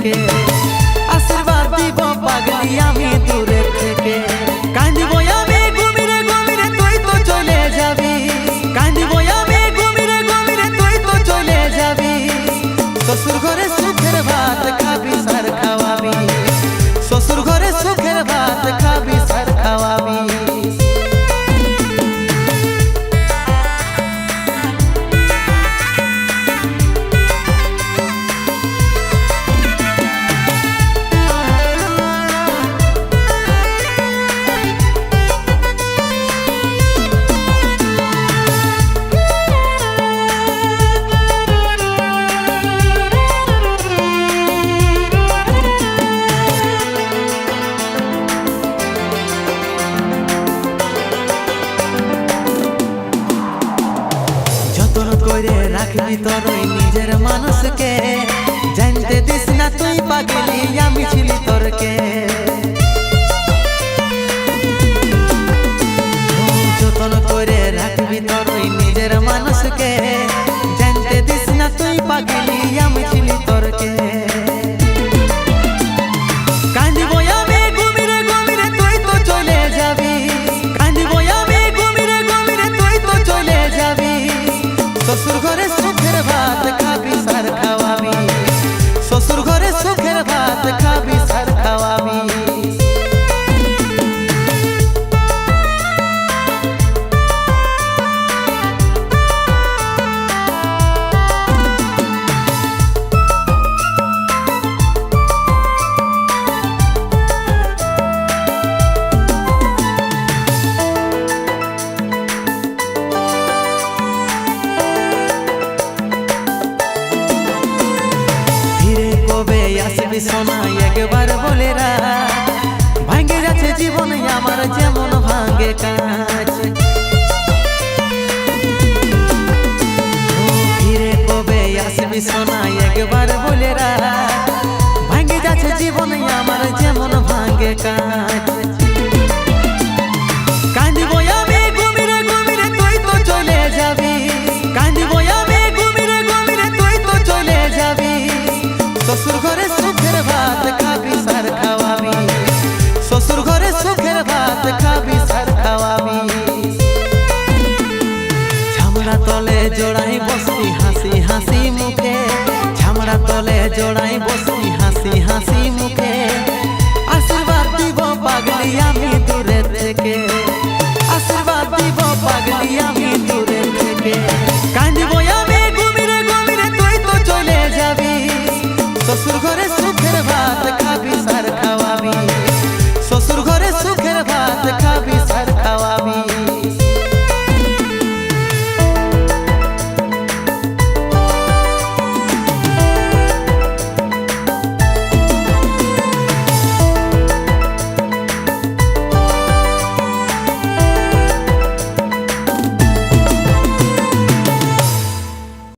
Okay. করে রাখবি তোর ওই নিজের মানুষকে। জানতে দিস না তুই পাগলি, আমি ছিলি তোরকে। যতন করে রাখবি তোর ওই আরে সুখের ভাত সোনা একবার বলে ভাঙে গেছে জীবন আমার যেমন ভাঙে কাজ। ফিরে কবে আসবি সোনা একবার বলে ভাঙে যাচ্ছে জীবন আমার যেমন ভাঙে কাজ। জড়াই বসি হাসি হাসি মুখে। আশীর্বাদ দিব পাগলি আমি দূরে থেকে।